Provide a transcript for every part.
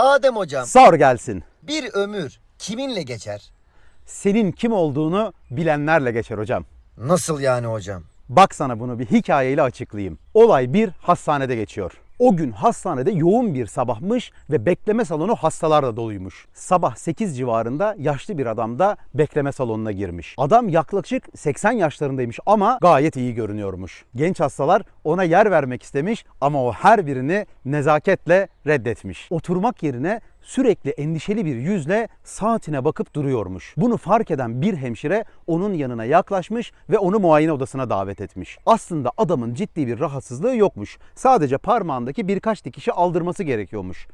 Adem hocam Sor gelsin. bir ömür kiminle geçer? Senin kim olduğunu bilenlerle geçer hocam. Nasıl yani hocam? Bak sana bunu bir hikayeyle açıklayayım. Olay bir hastanede geçiyor. O gün hastanede yoğun bir sabahmış ve bekleme salonu hastalarla doluymuş. Sabah 8 civarında yaşlı bir adam da bekleme salonuna girmiş. Adam yaklaşık 80 yaşlarındaymış ama gayet iyi görünüyormuş. Genç hastalar ona yer vermek istemiş ama o her birini nezaketle reddetmiş. Oturmak yerine sürekli endişeli bir yüzle saatine bakıp duruyormuş. Bunu fark eden bir hemşire onun yanına yaklaşmış ve onu muayene odasına davet etmiş. Aslında adamın ciddi bir rahatsızlığı yokmuş. Sadece parmağındaki birkaç dikişi aldırması gerekiyormuş.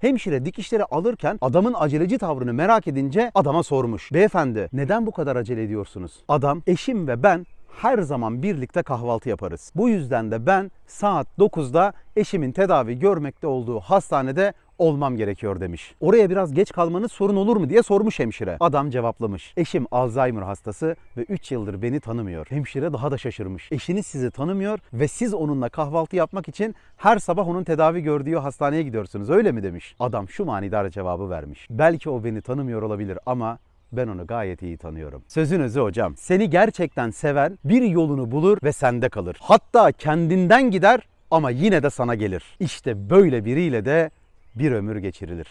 Hemşire dikişleri alırken adamın aceleci tavrını merak edince adama sormuş. Beyefendi neden bu kadar acele ediyorsunuz? Adam eşim ve ben her zaman birlikte kahvaltı yaparız. Bu yüzden de ben saat 9'da eşimin tedavi görmekte olduğu hastanede olmam gerekiyor demiş. Oraya biraz geç kalmanız sorun olur mu diye sormuş hemşire. Adam cevaplamış. Eşim Alzheimer hastası ve 3 yıldır beni tanımıyor. Hemşire daha da şaşırmış. Eşiniz sizi tanımıyor ve siz onunla kahvaltı yapmak için her sabah onun tedavi gördüğü hastaneye gidiyorsunuz öyle mi demiş. Adam şu manidar cevabı vermiş. Belki o beni tanımıyor olabilir ama ben onu gayet iyi tanıyorum. Sözün özü hocam. Seni gerçekten seven bir yolunu bulur ve sende kalır. Hatta kendinden gider ama yine de sana gelir. İşte böyle biriyle de bir ömür geçirilir.